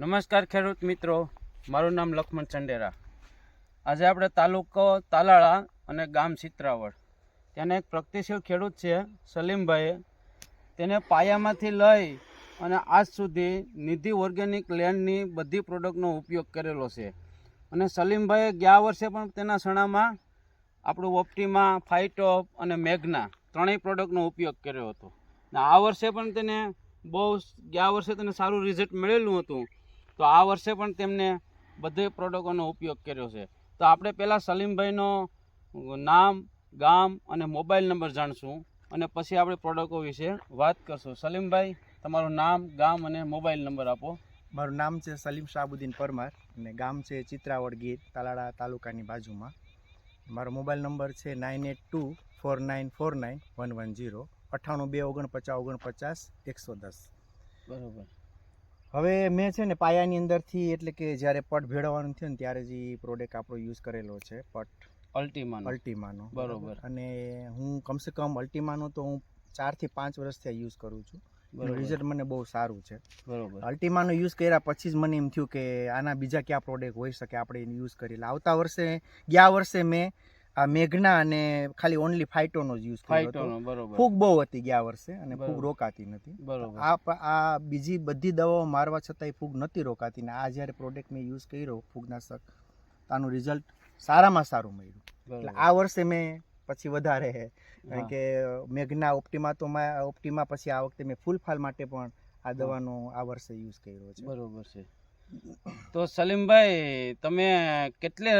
નમસ્કાર ખેડૂત મિત્રો, મારું નામ લક્ષ્મણ ચંડેરા. આજે આપણે તાલુકો તાલાળા અને ગામ ચિત્રાવડ ત્યાંના એક પ્રગતિશીલ ખેડૂત છે, સલીમભાઈએ. તેને પાયામાંથી લઈ અને આજ સુધી નિધિ ઓર્ગેનિક લેન્ડની બધી પ્રોડક્ટનો ઉપયોગ કરેલો છે. અને સલીમભાઈએ ગયા વર્ષે પણ તેના સણામાં આપણું ઓપ્ટીમા ફાઇટોપ અને મેઘના ત્રણેય પ્રોડક્ટનો ઉપયોગ કર્યો હતો. આ વર્ષે પણ તેને બહુ ગયા વર્ષે તેને સારું રિઝલ્ટ મળેલું હતું. તો આ વર્ષે પણ તેમને બધે પ્રોડક્ટોનો ઉપયોગ કર્યો છે. તો આપણે પહેલાં સલીમભાઈનો નામ ગામ અને મોબાઈલ નંબર જાણશું અને પછી આપણે પ્રોડક્ટો વિશે વાત કરશું. સલીમભાઈ તમારું નામ ગામ અને મોબાઈલ નંબર આપો. મારું નામ છે સલીમ શાહબુદ્દીન પરમાર અને ગામ છે ચિત્રાવડ ગીર તાલાળા તાલુકાની બાજુમાં. મારો મોબાઈલ નંબર છે nine eight two four nine four nine one one zero અઠ્ઠાણું બે ઓગણપચાસ ઓગણપચાસ એકસો દસ. બરોબર. હવે મેં છે ને પાયાની અંદરથી એટલે કે જ્યારે પટ ભેળવવાનું થયું ને ત્યારે જે પ્રોડક્ટ આપણો યુઝ કરેલો છે પટ. અલ્ટીમાનો. અલ્ટીમાનો. બરોબર. અને હું કમસે કમ અલ્ટીમાનો તો હું ચારથી પાંચ વર્ષથી યુઝ કરું છું. રિઝલ્ટ મને બહુ સારું છે. બરોબર. અલ્ટીમાનો યુઝ કર્યા પછી જ મને એમ થયું કે આના બીજા કયા પ્રોડક્ટ હોઈ શકે આપણે યુઝ કરી. આવતા વર્ષે ગયા વર્ષે મેં આ મેઘના અને ખાલી ઓનલી ફાઇટોનો જ યુઝ કર્યો હતો. બરોબર. ફૂગ બહુ હતી ગયા વર્ષે અને ફૂગ રોકાતી નથી. બરોબર. આ આ બીજી બધી દવાઓ મારવા છતાંય ફૂગ નથી રોકાતી ને આ જ્યારે પ્રોડક્ટ મેં યુઝ કર્યો ફૂગનાશક આનું રિઝલ્ટ સારામાં સારું મળ્યું. એટલે આ વર્ષે મેં પછી વધારે કારણ કે મેઘના ઓપ્ટિમા તો મા- ઓપ્ટિમા પછી આ વખતે મેં ફૂલફાલ માટે પણ આ દવાનો આ વર્ષે યુઝ કર્યો છે. બરોબર છે. તો સલીમભાઈ તમે કેટલે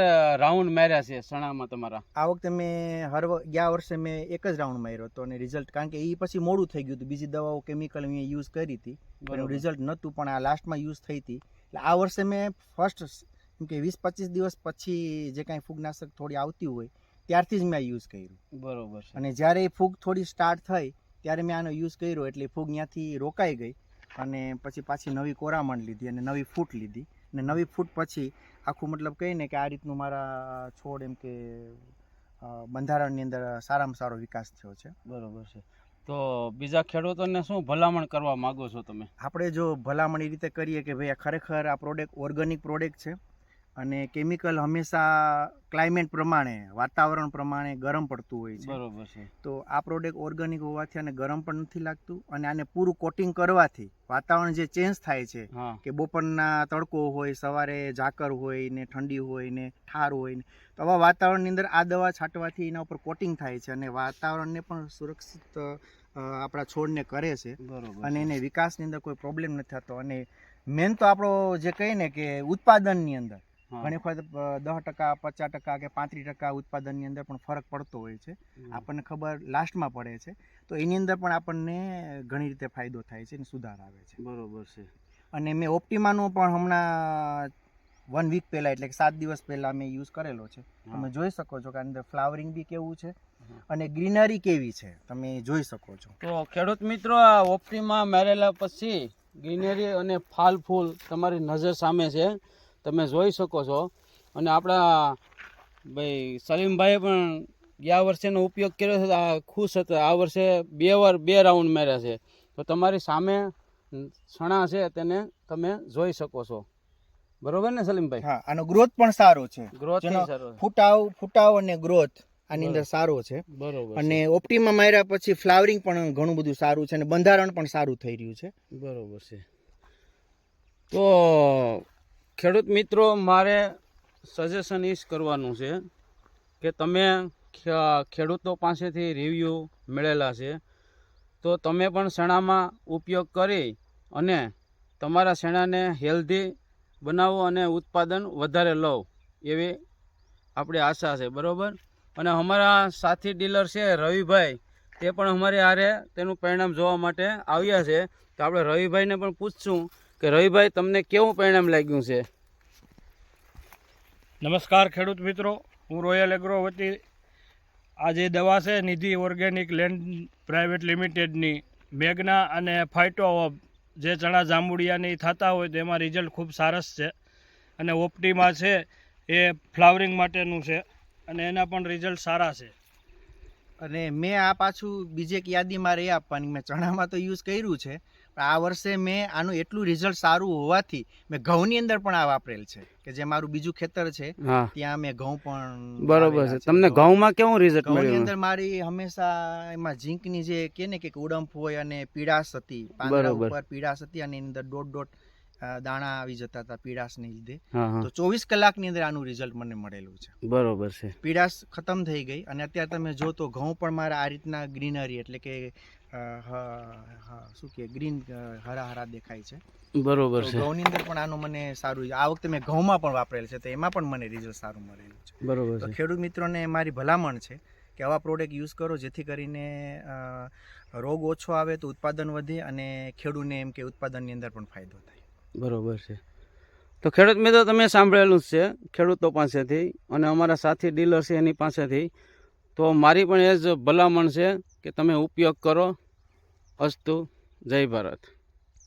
રાઉન્ડ માર્યા છે સણામાં તમારા? આ વખતે મેં હર ગયા વર્ષે મેં એક જ રાઉન્ડ માર્યો હતો અને રિઝલ્ટ કારણ કે એ પછી મોડું થઈ ગયું હતું. બીજી દવાઓ કેમિકલ મેં યુઝ કરી હતી એનું રિઝલ્ટ નહોતું પણ આ લાસ્ટમાં યુઝ થઈ હતી. એટલે આ વર્ષે મેં ફર્સ્ટ કે વીસ પચીસ દિવસ પછી જે કાંઈ ફૂગનાશક થોડી આવતી હોય ત્યારથી જ મેં યુઝ કર્યું. બરોબર અને જ્યારે એ ફૂગ થોડી સ્ટાર્ટ થઈ ત્યારે મેં આનો યુઝ કર્યો એટલે ફૂગ ત્યાંથી રોકાઈ ગઈ. અને પછી પાછી નવી કોરામણ લીધી અને નવી ફૂટ લીધી. અને નવી ફૂટ પછી આખું મતલબ કહીને કે આ રીતનું મારા છોડ એમ કે બંધારણની અંદર સારામાં સારો વિકાસ થયો છે. બરોબર છે. તો બીજા ખેડૂતોને શું ભલામણ કરવા માગો છો તમે? આપણે જો ભલામણ એ રીતે કરીએ કે ભાઈ આ ખરેખર આ પ્રોડક્ટ ઓર્ગેનિક પ્રોડક્ટ છે. અને કેમિકલ હંમેશા ક્લાઇમેટ પ્રમાણે વાતાવરણ પ્રમાણે ગરમ પડતું હોય છે. બરોબર છે. તો આ પ્રોડક્ટ ઓર્ગેનિક હોવાથી અને ગરમ પણ નથી લાગતું અને આને પૂરું કોટિંગ કરવાથી વાતાવરણ જે ચેન્જ થાય છે કે બપોરના તડકો હોય સવારે ઝાકર હોય ને ઠંડી હોય ને ઠાર હોય ને તો આવા વાતાવરણની અંદર આ દવા છાંટવાથી એના ઉપર કોટિંગ થાય છે અને વાતાવરણને પણ સુરક્ષિત આપણા છોડને કરે છે. બરોબર અને એને વિકાસની અંદર કોઈ પ્રોબ્લેમ નથી થતો. અને મેન તો આપણો જે કહીએ ને કે ઉત્પાદનની અંદર. ઘણી વખત દસ ટકા પચાસ ટકા કે પાંત્રીસ ટકા ઉત્પાદનની અંદર પણ ફરક પડતો હોય છે. આપણને ખબર લાસ્ટમાં પડે છે. તો એની અંદર પણ આપણને ઘણી રીતે ફાયદો થાય છે અને સુધાર આવે છે. બરોબર છે. અને મેં ઓપ્ટિમાનો પણ હમણાં વન વીક પહેલાં એટલે કે સાત દિવસ પહેલાં મેં યુઝ કરેલો છે. તમે જોઈ શકો છો કે અંદર ફ્લાવરિંગ બી કેવું છે અને ગ્રીનરી કેવી છે. તમે જોઈ શકો છો. તો ખેડૂત મિત્રો આ ઓપ્ટિમા મેરેલા પછી ગ્રીનરી અને ફાલ ફૂલ તમારી નજર સામે છે. તમે જોઈ શકો છો. અને આપણા ભાઈ સલીમભાઈએ પણ ગયા વર્ષેનો ઉપયોગ કર્યો છે. આ ખુશ હતા. આ વર્ષે બે વાર બે રાઉન્ડ માર્યા છે. તો તમારી સામે સણા છે તેને તમે જોઈ શકો છો. બરોબર ને સલીમભાઈ? હા આનો ગ્રોથ પણ સારો છે. ગ્રોથ સારો ફૂટાવ ફૂટાવ અને ગ્રોથ આની અંદર સારો છે. બરોબર અને ઓપ્ટીમાં માર્યા પછી ફ્લાવરિંગ પણ ઘણું બધું સારું છે અને બંધારણ પણ સારું થઈ રહ્યું છે. બરોબર છે. તો ખેડૂત મિત્રો, મારે સજેશન ઇસ કરવાનું છે કે તમે ખેડૂતો પાસેથી રિવ્યૂ મળેલા છે. તો તમે પણ શેણામાં ઉપયોગ કરી અને તમારા શેણાને હેલ્ધી બનાવો અને ઉત્પાદન વધારે લો એવી આપણી આશા છે, બરાબર? અને અમારા સાથી ડીલર છે રવિભાઈ, તે પણ અમારે હારે તેનું પરિણામ જોવા માટે આવ્યા છે. તો આપણે રવિભાઈને પણ પૂછશું કે રવિભાઈ તમને કેવું પરિણામ લાગ્યું છે? નમસ્કાર ખેડૂત મિત્રો. હું રોયલ એગ્રો વતી આ જે દવા છે નિધિ ઓર્ગેનિક લેન્ડ પ્રાઇવેટ લિમિટેડની મેઘના અને ફાઇટો જે ચણા જાંબુડિયાની થતા હોય તેમાં રિઝલ્ટ ખૂબ સરસ છે અને ઓપટીમાં છે એ ફ્લાવરિંગ માટેનું છે અને એના પણ રિઝલ્ટ સારા છે. અને મેં આ પાછું બીજે એક યાદીમાં રહી આપવાની. મેં ચણામાં તો યુઝ કર્યું છે આ વર્ષે મેં આનું એટલું રિઝલ્ટ સારું હોવાથી મેં ઘઉંની અંદર પણ આ વાપરેલ છે કે જે મારું બીજું ખેતર છે ત્યાં મેં ઘઉં પણ બરોબર છે. તમને ઘઉં- ઘઉંમાં કેવું રિઝલ્ટ મળ્યું? અંદર મારી હંમેશા એમાં ઝીંકની જે કે ને કે ઉડમ્ફ હોય અને પીડાશ હતી પાંદડા ઉપર પીડાશ હતી અને એની અંદર દોટ અ, દાણા આવી જતા હતા પીડાશને લીધે. તો ચોવીસ કલાકની અંદર આનું રિઝલ્ટ મને મળેલું છે. બરોબર છે. પીડાશ ખતમ થઈ ગઈ અને અત્યારે તમે જો તો ઘઉં પણ મારા આ રીતના ગ્રીનરી એટલે કે હ- હ- શું કે ગ્રીન હરા હરા દેખાય છે. બરોબર છે. ઘઉંની અંદર પણ આનું મને સારું આ વખતે મેં ઘઉંમાં પણ વાપરેલ છે તો એમાં પણ મને રિઝલ્ટ સારું મળેલું છે. બરોબર તો ખેડૂત મિત્રોને મારી ભલામણ છે કે આવા પ્રોડક્ટ યુઝ કરો જેથી કરીને રોગ ઓછો આવે તો ઉત્પાદન વધે અને ખેડૂને એમ કે ઉત્પાદનની અંદર પણ ફાયદો થાય. બરોબર છે. તો ખેડૂત મિત્રો, તમે સાંભળેલું જ છે, ખેડૂતો પાસેથી અને અમારા સાથી ડીલર છે એની પાસેથી. તો મારી પણ એ જ ભલામણ છે કે તમે ઉપયોગ કરો. અસ્તુ, જય ભારત.